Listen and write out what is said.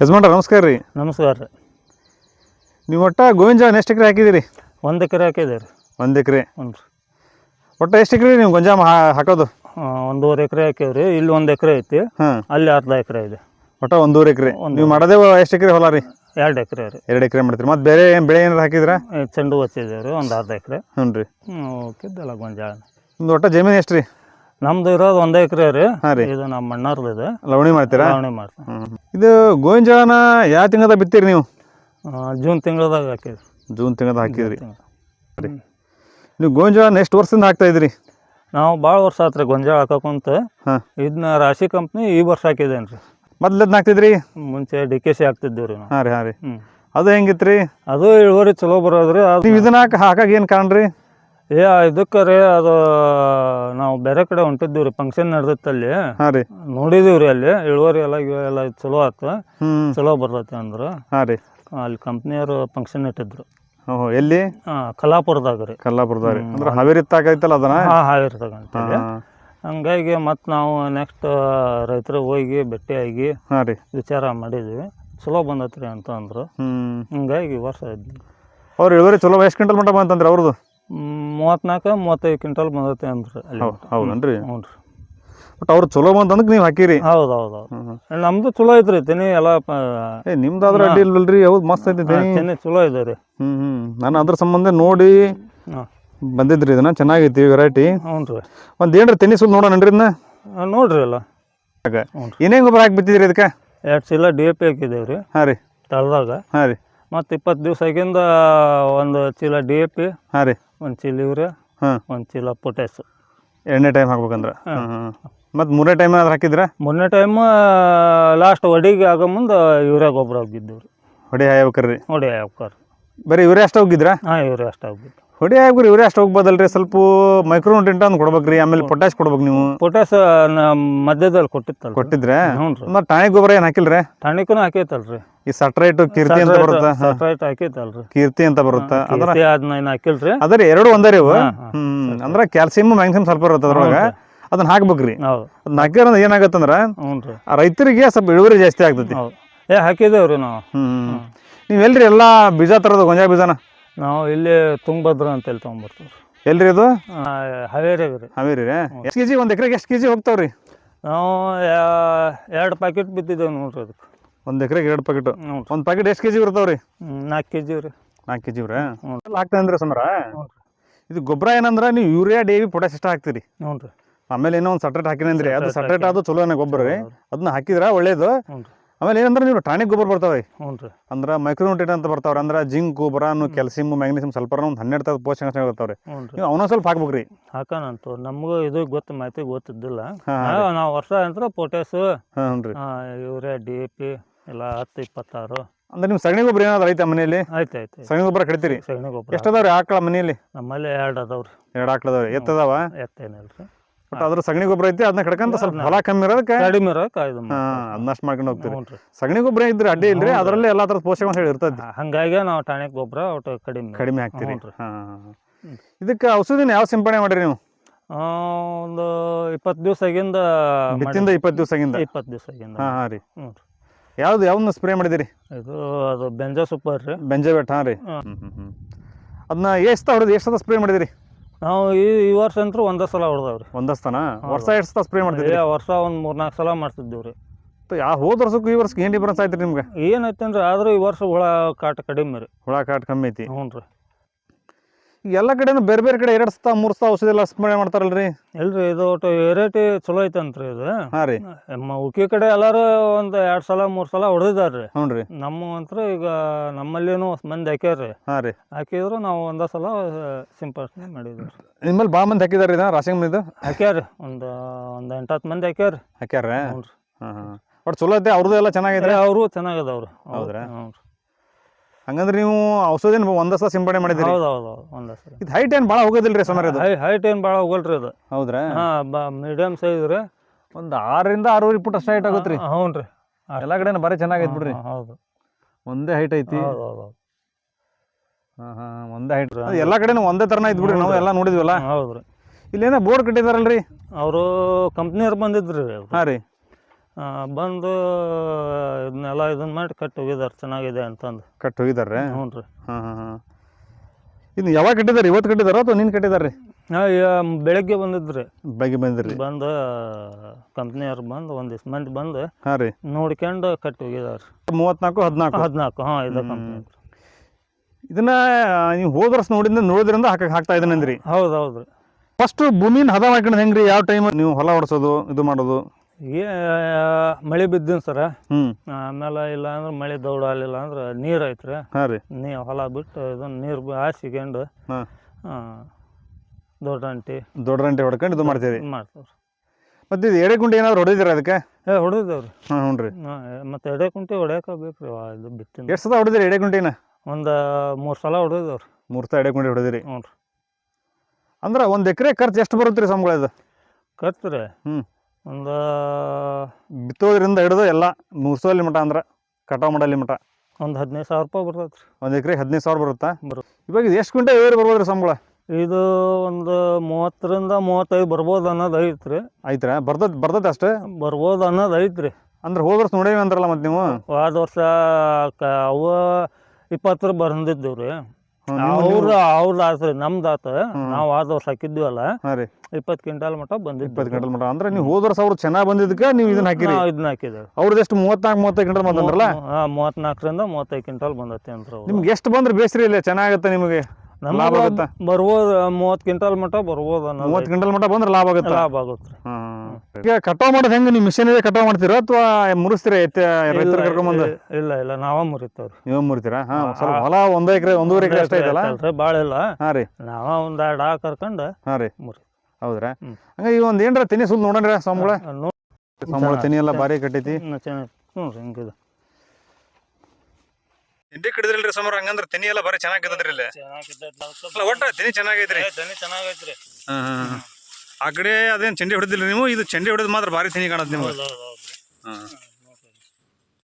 ಯಜಮಾನ್ರ ನಮಸ್ಕಾರ ರೀ. ನಮಸ್ಕಾರ ರೀ. ನೀವು ಒಟ್ಟ ಗೋವಿನ ಜೋಳ ಎಷ್ಟು ಎಕರೆ ಹಾಕಿದಿರಿ ಒಂದು ಎಕರೆ ಹಾಕಿದ್ದೀವಿ ರೀ. ಒಂದು ಎಕರೆ. ಹ್ಞೂ ರೀ. ಒಟ್ಟ ಎಷ್ಟು ಎಕರೆ ನೀವು ಗೊಂಜಾಮ ಹಾಕೋದು? ಒಂದೂವರೆ ಎಕರೆ ಹಾಕಿವ್ರಿ ಇಲ್ಲಿ ಒಂದು ಎಕರೆ ಐತಿ. ಹಾಂ. ಅಲ್ಲಿ ಅರ್ಧ ಎಕರೆ ಇದೆ. ಒಟ್ಟ ಒಂದೂವರೆ ಎಕರೆ. ನೀವು ಮಾಡೋದೇ ಎಷ್ಟು ಎಕರೆ ಹೊಲ ರೀ? ಎರಡು ಎಕರೆ ರೀ. ಎರಡು ಎಕರೆ ಮಾಡ್ತೀರಿ. ಮತ್ತು ಬೇರೆ ಏನು ಬೆಳೆ ಏನಾರು ಹಾಕಿದ್ರಾ? ಚೆಂಡು ಹಚ್ಚಿದ್ದೇವೆ ರೀ ಒಂದು ಅರ್ಧ ಎಕರೆ. ಹ್ಞೂ ರೀ. ಓಕೆ ಗೊಂಜಾಳ ನಿಮ್ದು ಒಟ್ಟ ಜಮೀನು ಎಷ್ಟು ರೀ? ನಮ್ದು ಇರೋದು ಒಂದೇ ಎಕರೆ ರೀ. ಹಾಂ ರೀ. ಇದು ನಮ್ಮ ಅಣ್ಣಾರ್ದು ಇದೆ. ಲವಣಿ ಮಾಡ್ತೀರಾ? ಲಾವಣಿ ಮಾಡ್ತೀವಿ. ಇದು ಗೋವಿನ ಜೋಳನ ಯಾವ ತಿಂಗಳದ ಬಿತ್ತೀರಿ ನೀವು? ಜೂನ್ ತಿಂಗಳದಾಗ ಹಾಕಿದ್ರಿ ಜೂನ್ ತಿಂಗಳದ ಹಾಕಿದ್ರಿ. ಇದು ನೀವು ಗೋವಿನ ಜೋಳ ನೆಕ್ಸ್ಟ್ ವರ್ಷದಿಂದ ಹಾಕ್ತಾ ಇದ್ರಿ ನಾವು ಭಾಳ ವರ್ಷ ಆತ್ರಿ ಗೊಂಜಾಳ ಹಾಕಕ್ಕಂತ ಹಾಂ. ಇದನ್ನ ರಾಶಿ ಕಂಪ್ನಿ ಈ ವರ್ಷ ಹಾಕಿದ್ದೇನೆ ರೀ ಮೊದ್ಲದ್ನ ಹಾಕ್ತಿದ್ರಿ? ಮುಂಚೆ ಡಿ ಕೆ ಸಿ ಹಾಕ್ತಿದ್ದೀವಿ ರೀ ನಾವು. ಹಾಂ ರೀ ಹಾಂ ರೀ. ಹ್ಞೂ ಅದು ಹೆಂಗಿತ್ತು ರೀ ಅದು ಇಳುವರಿ ಚಲೋ ಬರೋದ್ರಿ ಅದು ನೀವು ಇದನ್ನ ಹಾಕಿ ಹಾಕಾಗ ಏನು ಕಾರಣ ರೀ ಏ ಇದಕ್ಕೆ ರೀ ಅದು ನಾವು ಬೇರೆ ಕಡೆ ಹೊಂಟಿದ್ದೀವಿ ರೀ ಫಂಕ್ಷನ್ ನಡೆದಿತ್ತಲ್ಲಿ. ಹಾಂ ರೀ. ನೋಡಿದೀವಿ ರೀ ಅಲ್ಲಿ ಇಳುವರಿ ಎಲ್ಲ ಇವು ಎಲ್ಲ ಚಲೋ ಆತ. ಚಲೋ ಬರ್ತೈತೆ ಅಂದ್ರೆ. ಹಾಂ ರೀ. ಅಲ್ಲಿ ಕಂಪ್ನಿಯವರು ಫಂಕ್ಷನ್ ಇಟ್ಟಿದ್ರು. ಓಹೋ ಎಲ್ಲಿ? ಆ, ಕಲಾಪುರದಾಗ ರೀ. ಕಲ್ಲಾಪುರದಾಗ ರೀ. ಅಂದ್ರೆ ಹಾವೇರಿ ತಾಕೈತಲ್ಲ ಅದನ್ನ? ಹಾಂ ಹಾವೇರಿ ಹಾಂ. ಹಂಗಾಗಿ ಮತ್ತು ನಾವು ನೆಕ್ಸ್ಟ್ ರೈತರು ಹೋಗಿ ಭೇಟಿಯಾಗಿ ಹಾಂ ರೀ. ವಿಚಾರ ಮಾಡಿದ್ವಿ. ಚಲೋ ಬಂದತ್ರಿ ಅಂತ ಅಂದ್ರು. ಹಂಗಾಗಿ ಈ ವರ್ಷ ಇದ್ವಿ. ಅವ್ರು ಇಳುವರಿ ಚಲೋ ಎಷ್ಟು ಕ್ವಿಂಟಲ್ ಮಟ್ಟ ಬಂತಂದ್ರೆ ಅವ್ರದ್ದು ಮೂವತ್ನಾಲ್ಕು ಮೂವತ್ತೈದು ಕ್ವಿಂಟಲ್ ಬಂದೈತೆ ಅಂದ್ರೆ ಹೌದನ್ರಿ? ಹ್ಞೂ ರೀ ಬಟ್ ಅವ್ರು ಚಲೋ ಬಂತಂದ್ರೆ ನೀವು ಹಾಕಿರಿ. ಹೌದು ಹೌದು ಹೌದು. ನಮ್ದು ಚಲೋ ಐತ್ರಿ ತೆನಿ ಎಲ್ಲ ನಿಮ್ದು ಏ ನಿಮ್ದಾದ್ರೆ ಅಡ್ಡಿ ಇಲ್ವಲ್ರಿ? ಹೌದು ಮಸ್ತ್ ಐತಿ ತೆನಿ. ಚಲೋ ಇದೆ ರೀ. ಹ್ಞೂ ಹ್ಞೂ ನಾನು ಅದ್ರ ಸಂಬಂಧ ನೋಡಿ ಬಂದಿದ್ರಿ ಇದನ್ನ. ಚೆನ್ನಾಗೈತಿ ವೆರೈಟಿ ಹ್ಞೂ ರೀ ಒಂದು ಏನ್ರಿ ತೆನಿ ಸುಲ್ ನೋಡೋಣನ್ರಿ ಇದನ್ನ? ನೋಡ್ರಿ ಅಲ್ಲ ಏನೇನು ಗೊಬ್ಬರ ಹಾಕಿ ಬಿತ್ತಿದ್ರಿ ಇದಕ್ಕೆ? ಎರಡು ಸಿಲ್ಲ ಡಿ ಎ ಪಿ ಹಾಕಿದ್ದೇವೆ ರೀ ಹಾಂ ರೀ. ತಳದಾಗ ಹಾಂ ರೀ. ಮತ್ತು ಇಪ್ಪತ್ತು ದಿವಸ ಆಗಿಂದ ಒಂದು ಚೀಲ ಡಿ ಎ ಪಿ ಹಾಂ ರೀ. ಒಂದು ಚೀಲ ಯೂರಿಯಾ ಹಾಂ. ಒಂದು ಚೀಲ ಪೊಟ್ಯಾಸು ಎರಡನೇ ಟೈಮ್ ಹಾಕ್ಬೇಕಂದ್ರೆ? ಹಾಂ. ಹಾಂ ಮತ್ತು ಮೂರನೇ ಟೈಮ್ ಏನಾದ್ರು ಹಾಕಿದ್ರೆ ಮೊನ್ನೆ ಟೈಮ್ ಲಾಸ್ಟ್ ಒಡಿಗೆ ಆಗೋ ಮುಂದೆ ಯೂರಿಯಾ ಗೊಬ್ಬರ ಹೋಗಿದ್ದೀವಿ ರೀ. ಹೊಡಿ ಹಾಯ್ಬೇಕ್ರಿ. ಹೊಡಿ ಹಾಯ್ಬೇಕಾರ. ಬರೀ ಇವರೇ ಅಷ್ಟು ಹೋಗಿದ್ರಾ ಹಾಂ ಯೂರಿಯಾ ಅಷ್ಟು ಹೋಗಿದ್ದು. ಹೊಡಿ ಹಾಕ್ರಿ ಇವರೇ ಅಷ್ಟು ಹೋಗ್ಬೋದಲ್ರಿ. ಸ್ವಲ್ಪ ಮೈಕ್ರೋ ನ್ಯೂಟ್ರಿಯೆಂಟ್ ಅಂತ ಕೊಡ್ಬೇಕ್ರಿ ಆಮೇಲೆ ಪೊಟ್ಯಾಶ್ ಕೊಡ್ಬೇಕು ನೀವು. ಪೊಟ್ಯಾಸ್ ಮಧ್ಯದಲ್ಲಿ ಕೊಟ್ಟಿತ್ತಲ್ಲ ಕೊಟ್ಟಿದ್ರೆ? ಹ್ಞೂ ರೀ ಮತ್ತು ಟಾಣಿಕ್ ಗೊಬ್ಬರ ಏನು ಹಾಕಿಲ್ರಿ? ಟಾಣಿಕೂ ಹಾಕೈತಲ್ರಿ. ಈ ಸಟ್ರೈಟ್ ಕೀರ್ತಿ ಅಂತ ಬರುತ್ತಾ? ಸಟ್ರೈಟ್ ಹಾಕಿತ್ತಲ್ರಿ. ಕೀರ್ತಿ ಅಂತ ಬರುತ್ತೆ? ಅದರ ಅದನ್ನ ಏನು ಹಾಕಿಲ್ರಿ. ಅದರ ಎರಡು ಒಂದೇ ರೀ ಹ್ಮ್ ಅಂದ್ರೆ ಕ್ಯಾಲ್ಸಿಯಂ ಮ್ಯಾಗ್ನಿಸಿಯಮ್ ಸ್ವಲ್ಪ ಇರುತ್ತೆ ಅದ್ರೊಳಗ. ಅದನ್ನ ಹಾಕ್ಬೇಕ್ರಿ. ಅದನ್ನ ಹಾಕಿದ್ರೆ ಏನಾಗತ್ತಂದ್ರ ರೈತರಿಗೆ ಸ್ವಲ್ಪ ಇಳುವರಿ ಜಾಸ್ತಿ ಆಗ್ತೈತಿ. ಏ ಹಾಕಿದೇವ್ರಿ ನಾವು. ಹ್ಮ್ ನೀವ್ ಎಲ್ರಿ ಎಲ್ಲ ಬೀಜ ತರೋದು ಗೊಂಜಾ ಬೀಜನ? ನಾವು ಇಲ್ಲಿ ತುಂಗಭದ್ರ ಅಂತೇಳಿ ತೊಗೊಂಬರ್ತೀವಿ ರೀ ಎಲ್ರಿ ಇದು? ಹಾವೇರಿ ಹಾವೇರಿ ಎಷ್ಟು ಕೆಜಿ ಒಂದ್ ಎಕರೆಗೆ ಎಷ್ಟು ಕೆಜಿ ಹೋಗ್ತಾವ್ರಿ? ನಾವು ಎರಡು ಪ್ಯಾಕೆಟ್ ಬಿದ್ದಿದ್ದೇವೆ ನೋಡ್ರಿ ಅದಕ್ಕೆ. ಒಂದ್ ಎಕರೆಗೆ ಎರಡು ಪ್ಯಾಕೆಟ್ ಒಂದು ಪ್ಯಾಕೆಟ್ ಎಷ್ಟು ಕೆಜಿ ಬರ್ತಾವ್ರಿ? ನಾಲ್ಕು ಕೆ ಜಿ ರೀ. ನಾಲ್ಕು ಕೆಜಿ ರೀ. ಹ್ಞೂ ಹಾಕ್ತಾ ಅಂದ್ರೆ ಸಮರ? ಇದು ಗೊಬ್ಬರ ಏನಂದ್ರ ನೀವು ಯೂರಿಯಾ ಡಿ ಪೊಟ್ಯಾಸ್ ಇಷ್ಟ ಹಾಕ್ತೀರಿ. ಹ್ಞೂ ರೀ. ಆಮೇಲೆ ಏನೋ ಒಂದು ಸಟ್ರೇಟ್ ಹಾಕಿನಂದ್ರಿ ಅದು ಸಟ್ರೇಟ್ ಸಟ್ರೇಟ್ ಚಲೋ ಗೊಬ್ಬರ ರೀ. ಅದನ್ನ ಹಾಕಿದ್ರ ಒಳ್ಳೇದು. ಆಮೇಲೆ ಏನಂದ್ರೆ ನೀವು ಟಾನಿಕ್ ಗೊಬ್ಬರ ಬರ್ತಾವೆ ಹ್ಞೂ ರೀ. ಅಂದ್ರೆ ಮೈಕ್ರೋನ್ಯೂಟ್ರಿಯೆಂಟ್ ಅಂತ ಬರ್ತಾವ್ರಿ. ಅಂದ್ರೆ ಜಿಂಕ್ ಗೊಬ್ಬರ ಕ್ಯಾಲ್ಸಿಯಂ ಮ್ಯಾಗ್ನೀಸಿಯಂ ಸ್ವಲ್ಪ ಒಂದು ಹನ್ನೆರಡು ಥರದ ಪೋಷಕಾಂಶ ಬರ್ತಾವ್ರಿ ನೀವು ಅವನ ಸ್ವಲ್ಪ ಹಾಕ್ಬೇಕ್ರಿ. ಹಾಕೋಣಂತು ನಮಗೂ ಇದು ಗೊತ್ತು ಮಾಹಿತಿ ಗೊತ್ತಿದ್ದಿಲ್ಲ. ನಾವು- ನಾವು ವರ್ಷ ಅಂದ್ರೆ ಪೊಟ್ಯಾಸು ಹ್ಞೂ ರೀ. ಯೂರಿಯಾ ಡಿ ಎ ಪಿ ಎಲ್ಲ ಹತ್ತು ಇಪ್ಪತ್ತಾರು. ಅಂದ್ರೆ ನಿಮ್ಮ ಸಗಣಿ ಗೊಬ್ಬರ ಏನಾದ್ರು ಐತೆ ಮನೆಯಲ್ಲಿ? ಆಯ್ತು ಆಯ್ತು ಸಗಣಿ ಗೊಬ್ಬರ ಕಡಿತೀರಿ? ಸಗಣಿ ಗೊಬ್ಬರ. ಎಷ್ಟು ಅದಾವ್ರಿ ಆಕಳ ಮನೆಯಲ್ಲಿ? ನಮ್ಮಲ್ಲಿ ಎರಡು ಅದಾವ್ರಿ. ಎರಡು ಆಕಳದವ್ರಿ ಎತ್ತದಾವ? ಎತ್ತೇನಿಲ್ರಿ ಬಟ್ ಅದ್ರ ಸಗಣಿ ಗೊಬ್ಬರ ಐತಿ ಅದನ್ನ ಕಡ್ಕಂತ ಸ್ವಲ್ಪ ಫಲ ಕಮ್ಮಿ ಇರೋದಕ್ಕೆ ಕಡಿಮೆ ಇರೋಕೆ ಇದು ಅದನ್ನಷ್ಟು ಮಾಡ್ಕೊಂಡು ಹೋಗ್ತೀರಿ. ಸಗಣಿ ಗೊಬ್ಬರ ಇದ್ರೆ ಅಡ್ಡಿ ಇಲ್ರಿ ಅದರಲ್ಲೇ ಎಲ್ಲಾ ಥರದ ಪೋಷಕಾಂಶ ಇರ್ತೈತಿ. ಹಂಗಾಗಿ ನಾವು ಟಾಣಿಕ್ ಗೊಬ್ಬರ ಒಟ್ಟು ಕಡಿಮೆ. ಕಡಿಮೆ ಹಾಕ್ತೀರಿ. ಇದಕ್ಕೆ ಔಷಧಿನ ಯಾವ ಸಿಂಪಡಣೆ ಮಾಡ್ರಿ ನೀವು? ಒಂದು ಇಪ್ಪತ್ತು ದಿವಸ ಆಗಿಂದ ಬಿತ್ತಿಂದ ಇಪ್ಪತ್ತು ದಿವಸಗಿಂದ? ಇಪ್ಪತ್ತು ದಿವಸ ಆಗಿಂದ ಹಾಂ ಹಾ ರೀ. ಹ್ಞೂ ರೀ ಯಾವ್ದು ಯಾವ್ದನ್ನ ಸ್ಪ್ರೇ ಮಾಡಿದಿರಿ ಇದು ಅದು ಬೆಂಜಾ ಸೂಪರ್ ರೀ. ಬೆಂಜಬೆಟ್ ಹಾಂ ರೀ. ಅದನ್ನ ಎಷ್ಟು ಹೊಡೆದು ಎಷ್ಟು ಸ್ಪ್ರೇ ಮಾಡಿದಿರಿ ನಾವು ಈ ಈ ವರ್ಷ ಅಂತೂ ಒಂದೇ ಸಲ ಹೊಡೆದವ್ರಿ. ಒಂದಸ್ತನ ವರ್ಷ ಎಷ್ಟು ಸಲ ಸ್ಪ್ರೇ ಮಾಡಿದ್ರಿ ವರ್ಷ ಒಂದು ಮೂರ್ನಾಲ್ಕು ಸಲ ಮಾಡ್ತಿದ್ದೀವಿ ರೀ. ಯಾವ ಹೋದ ವರ್ಷಕ್ಕೂ ಈ ವರ್ಷಕ್ಕೆ ಏನು ಡಿಫ್ರೆನ್ಸ್ ಆಯ್ತು ನಿಮ್ಗೆ? ಏನೈತೆ ಅಂದ್ರೆ ಆದ್ರೂ ಈ ವರ್ಷ ಹುಳ ಕಾಟ ಕಡಿಮೆ ರೀ. ಹುಳ ಕಾಟ ಕಮ್ಮಿ ಐತಿ. ಹ್ಞೂ ರೀ ಎಲ್ಲ ಕಡೆನೂ ಬೇರೆ ಬೇರೆ ಕಡೆ ಎರಡು ಸತ ಮೂರು ಸತ ಔಷಧಿ ಎಲ್ಲ ಸ್ಪ್ರೇ ಮಾಡ್ತಾರಲ್ರಿ? ಇಲ್ರಿ ಇದು ಒಟ್ಟು ವೆರೈಟಿ ಚಲೋ ಐತಂತ್ರಿ ಇದು. ಹಾಂ ರೀ. ನಮ್ಮ ಉಕ್ಕಿ ಕಡೆ ಎಲ್ಲರೂ ಒಂದು ಎರಡು ಸಲ ಮೂರು ಸಲ ಹೊಡೆದಿದ್ದಾರೆ ರೀ ಹ್ಞೂ ರೀ. ನಮ್ಮ ಅಂತೂ ಈಗ ನಮ್ಮಲ್ಲಿನೂ ಮಂದಿ ಹಾಕ್ಯಾರ್ರಿ. ಹಾಂ ರೀ. ಹಾಕಿದ್ರು ನಾವು ಒಂದೇ ಸಲ ಸಿಂಪಡಿಸಿ ಮಾಡಿದ್ವಿ. ರೀ ನಿಮ್ಮಲ್ಲಿ ಭಾಳ ಮಂದಿ ಹಾಕಿದಾರೆ ಇದನ್ನ ರಾಶಿಂಗ್ ಇದು? ಹಾಕ್ಯಾರ್ರಿ ಒಂದು ಒಂದು ಎಂಟತ್ತು ಮಂದಿ ಹಾಕ್ಯಾರ್ರಿ. ಹಾಕ್ಯಾರ ಹ್ಞೂ ರೀ. ಹಾಂ ಹಾಂ ಒಟ್ಟು ಚಲೋ ಐತೆ ಅವ್ರದ್ದು ಎಲ್ಲ ಚೆನ್ನಾಗೈತೆ? ಅವರು ಚೆನ್ನಾಗದವ್ರು. ಹೌದ್ರಾ? ಹ್ಞೂ ರೀ. ಹಂಗಂದ್ರೆ ನೀವು ಔಷಧಿ ಒಂದ ಸಲ ಸಿಂಪಡಣೆ ಮಾಡಿದ್ರಿ ಹೌದು ಹೌದು ಹೌದು ಒಂದೇ ಸಲ. ಇದು ಹೈಟ್ ಏನು ಭಾಳ ಹೋಗೋದಿಲ್ಲ ಸುಮಾರು ಇದು? ಹೈ ಹೈಟ್ ಏನು ಭಾಳ ಹೋಗಲ್ರಿ ಅದು. ಹೌದ್ರಾ? ಹಾಂ ಬ ಮೀಡಿಯಮ್ ಸೈಜ್ ರೀ. ಒಂದು ಆರರಿಂದ ಆರೂವರೆ ಫುಟ್ ಅಷ್ಟು ಹೈಟ್ ಆಗುತ್ತೆ ರೀ. ಹ್ಞೂ ರೀ ಎಲ್ಲ ಕಡೆನೂ ಭಾರಿ ಚೆನ್ನಾಗೈತೆ ಬಿಡ್ರಿ. ಹೌದು. ಒಂದೇ ಹೈಟ್ ಐತಿ. ಹೌದು ಹೌದು ಹೌದು. ಹಾಂ ಹಾಂ ಒಂದೇ ಹೈಟ್ ರೀ ಎಲ್ಲ ಕಡೆನೂ ಒಂದೇ ಥರನ ಐತೆ ಬಿಡ್ರಿ ನಾವು ಎಲ್ಲ ನೋಡಿದ್ವಲ್ಲ. ಹೌದು ರೀ. ಇಲ್ಲೇನೋ ಬೋರ್ಡ್ ಕಟ್ಟಿದಾರಲ್ರಿ? ಅವರು ಕಂಪ್ನಿಯವ್ರು ಬಂದಿದ್ರು. ರೀ. ಹಾಂ ರೀ ಬಂದು ಇದನ್ನೆಲ್ಲ ಇದನ್ನ ಮಾಡಿ ಕಟ್ಟಿ ಹೋಗಿದಾರೆ ಚೆನ್ನಾಗಿದೆ ಅಂತಂದು. ಕಟ್ ಹೋಗಿದಾರೆ ಹ್ಞೂ ರೀ ಹಾಂ ಹಾಂ ಹಾಂ. ಇನ್ನು ಯಾವಾಗ ಕಟ್ಟಿದಾರೆ ಇವತ್ತು ಕಟ್ಟಿದಾರ ಅಥವಾ ನೀನು ಕಟ್ಟಿದಾರೆ ಆ, ಯಾ- ಬೆಳಗ್ಗೆ ಬಂದಿದ್ರಿ. ಬೆಳಗ್ಗೆ ಬಂದಿರಿ ಬಂದು ಕಂಪ್ನಿಯವ್ರು ಬಂದು ಒಂದಿಷ್ಟು ಮಂದಿ ಬಂದು ಹಾಂ ರೀ. ನೋಡ್ಕೊಂಡು ಕಟ್ಟಿ ಹೋಗಿದಾರೆ ಮೂವತ್ನಾಲ್ಕು ಹದಿನಾಲ್ಕು? ಹದಿನಾಲ್ಕು ಹಾಂ ಇದು ಕಂಪ್ನಿ ಇದನ್ನ ನೀವು ಹೋದ ವರ್ಷ ನೋಡಿದ ನೋಡಿದ್ರಿಂದ ಹಾಕಕ್ ಹಾಕ್ತಾ ಅಂದ್ರಿ ಹೌದು ಹೌದು ರೀ ಫಸ್ಟ್ ಭೂಮಿನ ಹದ ಮಾಡ್ಕೊಂಡು ಹೆಂಗ್ರಿ? ಯಾವ ಟೈಮ್ ನೀವು ಹೊಲ ಹೊಡ್ಸೋದು ಇದು ಮಾಡೋದು? ಏ ಮಳೆ ಬಿದ್ದಿನ ಸರ. ಆಮೇಲೆ ಇಲ್ಲ ಅಂದ್ರೆ ಮಳೆ ದೌಡಾಲಿಲ್ಲ ಅಂದ್ರೆ ನೀರು ಐತ್ರಿ. ಹಾಂ ರೀ. ನೀ ಹೊಲ ಬಿಟ್ಟು ಇದನ್ನ ನೀರು ಹಾಸಿಕೊಂಡು ಹಾಂ. ದೊಡ್ಡ ಅಂಟಿ ದೊಡ್ಡ ರಂಟೆ ಹೊಡ್ಕೊಂಡು ಇದು ಮಾಡ್ತೀರಿ? ಮಾಡ್ತೀವಿ ಮತ್ತೆ ಇದು ಎಡೆಗುಂಟೆ ಏನಾದ್ರು ಹೊಡೆದಿರ ಅದಕ್ಕೆ? ಏ ಹೊಡೆದೇವ್ರಿ ಹಾಂ ಹ್ಞೂ ರೀ ಮತ್ತು ಎಡೆ ಕುಂಟಿ ಹೊಡ್ಯಾಕ ಬೇಕು ರೀ ಇದು ಬಿತ್ತಿನ ಎಷ್ಟು ಸಲ ಹೊಡೆದಿರಿ ಎಡೆಗುಂಟಿನ ಒಂದು ಮೂರು ಸಲ ಹೊಡೆದೇವ್ರಿ ಮೂರು ಸಲ ಎಡೆಗುಂಟೆ ಹೊಡೆದಿರಿ? ಹ್ಞೂ ರೀ ಅಂದ್ರೆ ಒಂದು ಎಕರೆ ಖರ್ಚು ಎಷ್ಟು ಬರುತ್ತೆ ರೀ ಸಂಬಳ ಇದು ಖರ್ಚು ರೀ ಹ್ಞೂ ಒಂದು ಬಿತ್ತೋದ್ರಿಂದ ಹಿಡಿದು ಎಲ್ಲ ಮುಗಿಸೋಲ್ಲಿ ಮಠ ಅಂದ್ರೆ ಕಟಾವು ಮಾಡಲಿ ಮಟ ಒಂದು ಹದಿನೈದು ಸಾವಿರ ರೂಪಾಯಿ ಬರ್ತೈತೆ ರೀ ಒಂದು ಎಕರೆ ಹದಿನೈದು ಸಾವಿರ ಬರುತ್ತಾ? ಬರು ಇವಾಗ ಇದು ಎಷ್ಟು ಗಂಟೆ ಏರಿ ಬರ್ಬೋದು ರೀ ಸಂಬಳ? ಇದು ಒಂದು ಮೂವತ್ತರಿಂದ ಮೂವತ್ತೈದು ಬರ್ಬೋದು ಅನ್ನೋದು ಐತ್ರಿ. ರೀ ಐತ್ರ? ಬರ್ತದ ಬರ್ತದೆ ಅಷ್ಟೇ? ಬರ್ಬೋದು ಅನ್ನೋದು ಐತ್ರಿ. ಅಂದ್ರೆ ಹೋದ ವರ್ಷ ನೋಡೇವಿ ಅಂದ್ರಲ್ಲ ಮತ್ತೆ ನೀವು? ಹೋದ ವರ್ಷ ಕ ಅವ ಇಪ್ಪತ್ತರ ಬಂದಿದ್ದೀವಿ ರೀ ಅವ್ರ ಅವ್ರದ್ದು ಆತು ರೀ ನಮ್ದು ಆತು. ನಾವು ಆದ ವರ್ಷ ಹಾಕಿದ್ವಲ್ಲ ಇಪ್ಪತ್ತು ಕ್ವಿಂಟಾಲ್ ಮಟ್ಟ ಬಂದಿದ್ದು. ಇಪ್ಪತ್ತು ಕ್ವಿಂಟಲ್ ಮಟ ಅಂದ್ರೆ ನೀವು ಹೋದ ವರ್ಷ ಅವ್ರು ಚೆನ್ನಾಗಿ ಬಂದಿದ್ದಕ್ಕೆ ನೀವು ಇದನ್ನ ಹಾಕಿರಿ? ಇದನ್ನ ಹಾಕಿದ್ರು ಅವ್ರದ್ದು ಎಷ್ಟು ಮೂವತ್ನಾಲ್ಕು ಮೂವತ್ತೈದು ಕ್ವಿಂಟಲ್ ಬಂದ್ರಲ್ಲ? ಮೂವತ್ನಾಲ್ಕರಿಂದ ಮೂವತ್ತೈದು ಕ್ವಿಂಟಾಲ್ ಬಂದತ್ತೆ ಅಂತ ಅವ್ರು. ನಿಮ್ಗೆ ಎಷ್ಟು ಬಂದ್ರೆ ಬೇಸ್ರಿ ಇಲ್ಲ ಚೆನ್ನಾಗತ್ತೆ ನಿಮಗೆ? ಲಾಭ ಆಗುತ್ತಾ? ಬರ್ಬೋದು ಮೂವತ್ತು ಕ್ವಿಂಟಾಲ್ ಮಟ್ಟ ಬರ್ಬೋದು ಮೂವತ್ತು ಗಂಟಲ್ ಮಟ ಬಂದ್ರೆ ಲಾಭ ಆಗುತ್ತೆ? ಲಾಭ ಆಗುತ್ತೆ. ಈಗ ಕಟಾವ್ ಮಾಡೋದು ಹೆಂಗ್? ನೀವು ಮಿಷನ್ ಇದೆ ಕಟಾವ್ ಮಾಡ್ತೀರಾ ಅಥವಾ ಮುರಿಸ್ತೀರಾ ರೈತರ ಕರ್ಕೊಂಬಂದು? ಇಲ್ಲ ಇಲ್ಲ ನಾವ ಮುರಿತಾವ್ರಿ. ನೀವು ಮುರಿತೀರಾ? ಹಾ ಸ್ವಲ್ಪ ಹೊಲ ಒಂದ ಎಕರೆ ಒಂದೂವರೆ ಎಕರೆ ಅಷ್ಟೇ ಐತಲ್ಲ ಬಾಳ ಇಲ್ಲ ಹಾ ರೀ. ನಾವ ಒಂದ್ ಎರಡ್ ಆ ಕರ್ಕೊಂಡ್ ಹಾ ರೀ. ಮುರಿ. ಹೌದ್ರಾ. ಹಂಗ ಈ ಒಂದ್ ಏನ್ರ ತಿನಿ ಸುಲ್ ನೋಡನ್ರ ಸಂಬಳ ಸಂಬಳ ತಿನಿ ಎಲ್ಲ ಬಾರಿ ಕಟ್ಟೈತಿ. ಚೆನ್ನಾಗಿ ಹ್ಞೂ ರೀ ಹಿಂಗಿದೆ ತಿಂಡಿ ಕಡಿದ್ರಲ್ರಿ ಸಮರ ಹಂಗಂದ್ರ ತಿನಿ ಎಲ್ಲ ಭಾರಿ ಚೆನ್ನಾಗಿದ್ದದ್ರಿ ಇಲ್ಲಿ. ಅಲ್ಲ ಒಟ್ಟ ತಿನಿ ಚೆನ್ನಾಗೈತ್ರಿ ಚೆನ್ನಾಗೈತ್ರಿ ಹಾಂ ಹಾಂ ಆ ಕಡೆ ಅದೇನು ಚಂಡಿ ಹೊಡೆದಿಲ್ಲ ನೀವು? ಇದು ಚಂಡಿ ಹೊಡೆದ್ ಮಾತ್ರ ಭಾರಿ ತಿನಿ ಕಾಣತ್ತೆ ನಿಮ್ಗೆ. ಹಾಂ.